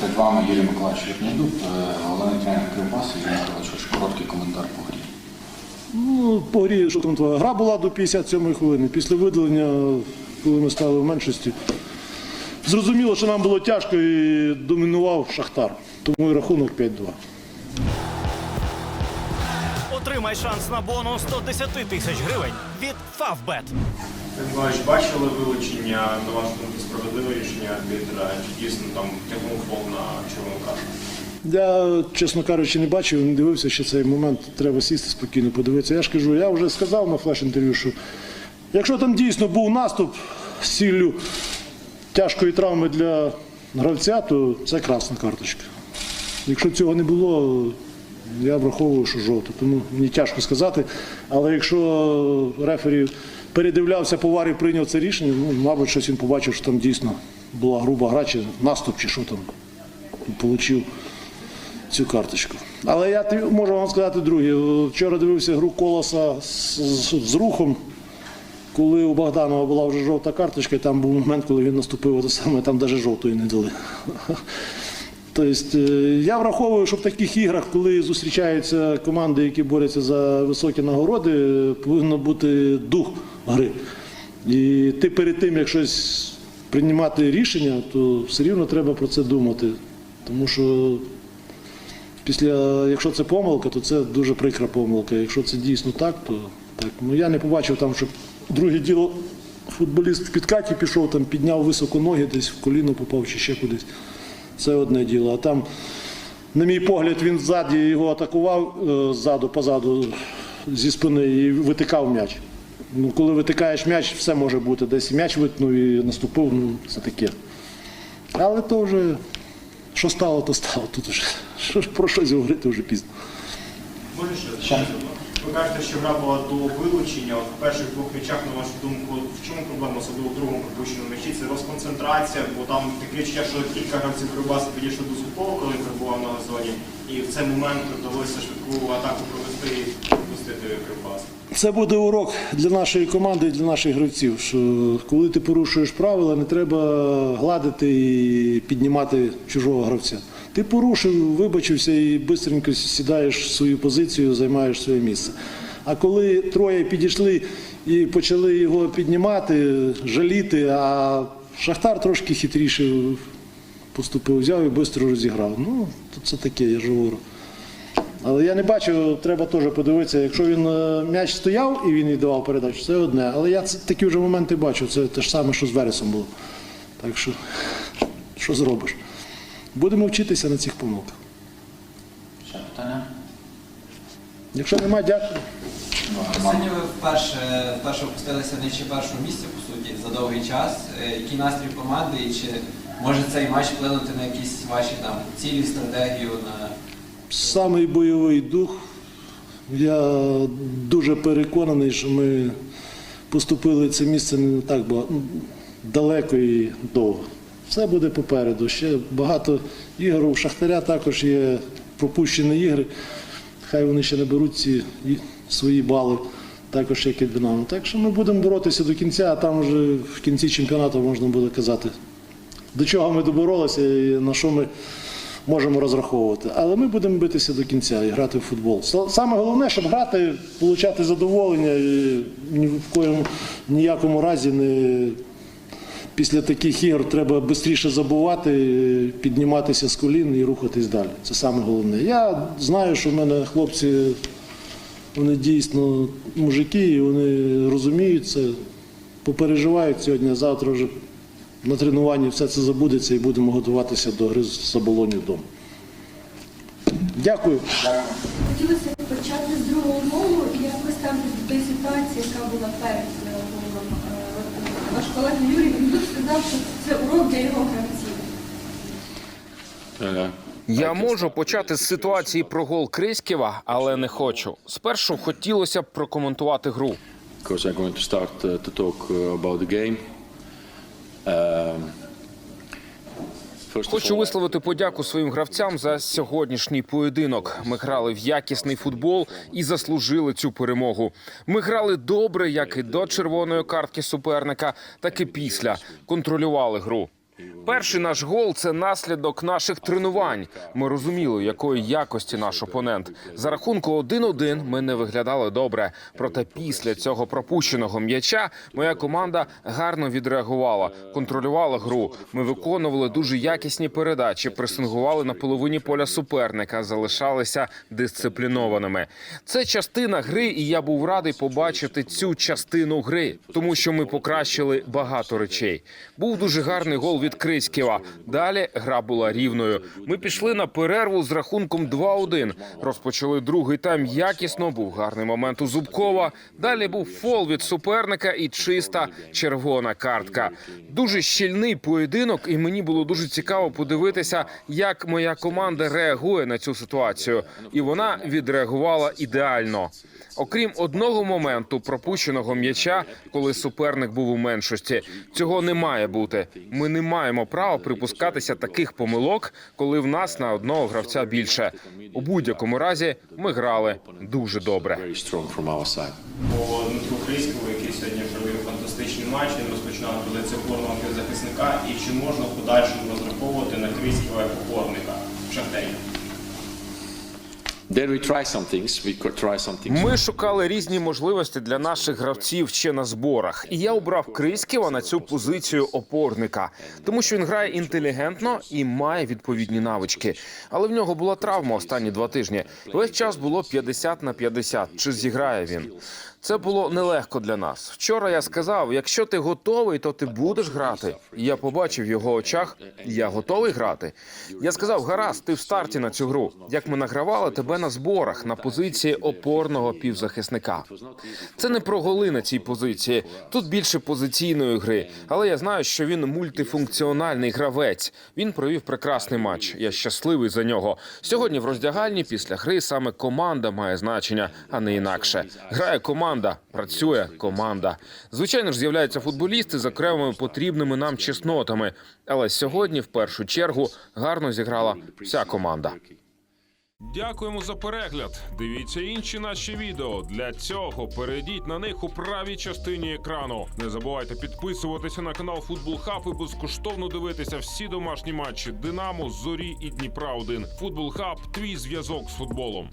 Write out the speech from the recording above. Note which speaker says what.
Speaker 1: Перед вами Юрій Миколаївич Літнєдуб, головний тренер Кривбасу. Юрій Миколаївич, ваш короткий коментар по грі.
Speaker 2: Ну, по грі, що там твоя гра була до 57-ї хвилини. Після видалення, коли ми стали в меншості, зрозуміло, що нам було тяжко і домінував Шахтар. Тому і рахунок 5-2.
Speaker 3: Отримай шанс на бонус 110 тисяч гривень від Favbet.
Speaker 4: Миколаївич, бачили вилучення, на вашу думку, справедливе рішення арбітра? Чи дійсно там тягнув фол на червону?
Speaker 2: Я, чесно кажучи, не бачив, не дивився ще цей момент. Треба сісти спокійно, подивитися. Я ж кажу, я вже сказав на флеш-інтерв'ю, що якщо там дійсно був наступ з ціллю тяжкої травми для гравця, то це красна карточка. Якщо цього не було, я враховую, що жовто. Тому мені тяжко сказати. Але якщо рефері передивлявся по варі, прийняв це рішення, ну, мабуть, щось він побачив, що там дійсно була груба гра, чи наступ, чи що там, і отримав цю карточку. Але я можу вам сказати друге. Вчора дивився гру колоса з, з, з рухом. Коли у Богданова була вже жовта карточка, і там був момент, коли він наступив саме, там навіть жовтої не дали. Тобто, е, я враховую, що в таких іграх, коли зустрічаються команди, які борються за високі нагороди, повинен бути дух гри. І ти перед тим, як щось приймати рішення, то все рівно треба про це думати. Тому що після, якщо це помилка, то це дуже прикра помилка. Якщо це дійсно так, то так. Ну я не побачив там, щоб друге діло футболіст в підкаті пішов, там підняв високо ноги, десь в коліно попав чи ще кудись. Це одне діло. А там, на мій погляд, він ззаді його атакував е, ззаду, позаду зі спини і витикав м'яч. Ну, коли витикаєш м'яч, все може бути. Десь м'яч витнув і наступив, ну це таке. Але то вже що стало, то стало. Тут вже про щось говорити вже пізно.
Speaker 4: Може ще? Кажете, що гра була до вилучення. От в перших двох м'ячах, на вашу думку, в чому проблема, особливо в другому пропущеному м'ячі? Це розконцентрація, бо там таке відчуття, що кілька гравців Кривбасу підійшли до сухого, коли перебував на газоні, і в цей момент вдалося швидку атаку провести і пропустити Кривбас.
Speaker 2: Це буде урок для нашої команди і для наших гравців. Що коли ти порушуєш правила, не треба гладити і піднімати чужого гравця. Ти порушив, вибачився і швидко сідаєш в свою позицію, займаєш своє місце. А коли троє підійшли і почали його піднімати, жаліти, а Шахтар трошки хитріше поступив, взяв і швидко розіграв. Ну, це таке, я ж говорю. Але я не бачу, треба теж подивитися. Якщо він е, м'яч стояв і він віддавав передачу, це одне. Але я такі вже моменти бачу. Це те ж саме, що з Вересом було. Так що, що зробиш? Будемо вчитися на цих помилках.
Speaker 1: Ще питання?
Speaker 2: Якщо немає, дякую.
Speaker 5: Сьогодні ви вперше, вперше опустилися нижче першого місця, по суті, за довгий час. Е, Який настрій команди і чи може цей матч вплинути на якісь ваші там цілі, стратегію, на
Speaker 2: Самий бойовий дух. Я дуже переконаний, що ми поступили це місце не так багато, далеко і довго. Все буде попереду. Ще багато ігор. У Шахтаря також є пропущені ігри. Хай вони ще не беруть ці свої бали, також як і Динамо. Так що ми будемо боротися до кінця, а там вже в кінці чемпіонату можна буде казати, до чого ми доборолися і на що ми можемо розраховувати. Але ми будемо битися до кінця і грати в футбол. Саме головне, щоб грати, отримати задоволення і ні в коєму ніякому разі не. Після таких ігор треба швидше забувати, підніматися з колін і рухатись далі. Це саме головне. Я знаю, що в мене хлопці вони дійсно мужики, і вони розуміють це, попереживають сьогодні, а завтра вже на тренуванні все це забудеться і будемо готуватися до гри з Заболонів вдома. Дякую.
Speaker 6: Хотілося почати з другого голу і якось там до ситуації, яка була перед. Е, Ваш колега Юрій він тут сказав, що це урок для його гравців.
Speaker 1: Е,
Speaker 7: Я можу почати з ситуації про гол Криськіва, але не хочу. Спершу хотілося б прокоментувати гру.
Speaker 8: Of course, I'm going to start uh, to talk about the game. Um, first of
Speaker 7: Хочу висловити подяку своїм гравцям за сьогоднішній поєдинок. Ми грали в якісний футбол і заслужили цю перемогу. Ми грали добре, як і до червоної картки суперника, так і після. Контролювали гру. Перший наш гол це наслідок наших тренувань. Ми розуміли, якої якості наш опонент. За рахунку 1-1 ми не виглядали добре. Проте після цього пропущеного м'яча моя команда гарно відреагувала, контролювала гру. Ми виконували дуже якісні передачі, пресингували на половині поля суперника, залишалися дисциплінованими. Це частина гри, і я був радий побачити цю частину гри, тому що ми покращили багато речей. Був дуже гарний гол від Криськіва. Далі гра була рівною. Ми пішли на перерву з рахунком 2-1. Розпочали другий тайм якісно. Був гарний момент у Зубкова. Далі був фол від суперника і чиста червона картка. Дуже щільний поєдинок, і мені було дуже цікаво подивитися, як моя команда реагує на цю ситуацію. І вона відреагувала ідеально. Окрім одного моменту пропущеного м'яча, коли суперник був у меншості, цього не має бути. Ми не маємо права припускатися таких помилок, коли в нас на одного гравця більше. У будь-якому разі ми грали дуже добре.
Speaker 4: Крийському, який сьогодні провів фантастичний матч, він розпочинав позицію опорного півзахисника. І чи можна в подальшому розраховувати на Крийського як опорника в Шахтері?
Speaker 7: Ми шукали різні можливості для наших гравців ще на зборах, і я обрав Криськіва на цю позицію опорника, тому що він грає інтелігентно і має відповідні навички. Але в нього була травма останні два тижні. Весь час було 50 на 50. Чи зіграє він? Це було нелегко для нас. Вчора я сказав: якщо ти готовий, то ти будеш грати. І я побачив в його очах. Я готовий грати. Я сказав: гаразд, ти в старті на цю гру. Як ми награвали тебе на зборах на позиції опорного півзахисника. Це не про голи на цій позиції. Тут більше позиційної гри. Але я знаю, що він мультифункціональний гравець. Він провів прекрасний матч. Я щасливий за нього. Сьогодні в роздягальні після гри саме команда має значення, а не інакше. Грає команда, працює команда. Звичайно ж, з'являються футболісти з окремими потрібними нам чеснотами. Але сьогодні, в першу чергу, гарно зіграла вся команда.
Speaker 9: Дякуємо за перегляд. Дивіться інші наші відео. Для цього перейдіть на них у правій частині екрану. Не забувайте підписуватися на канал Футбол Хаб і безкоштовно дивитися всі домашні матчі Динамо, Зорі і Дніпра 1 Футбол Хаб твій зв'язок з футболом.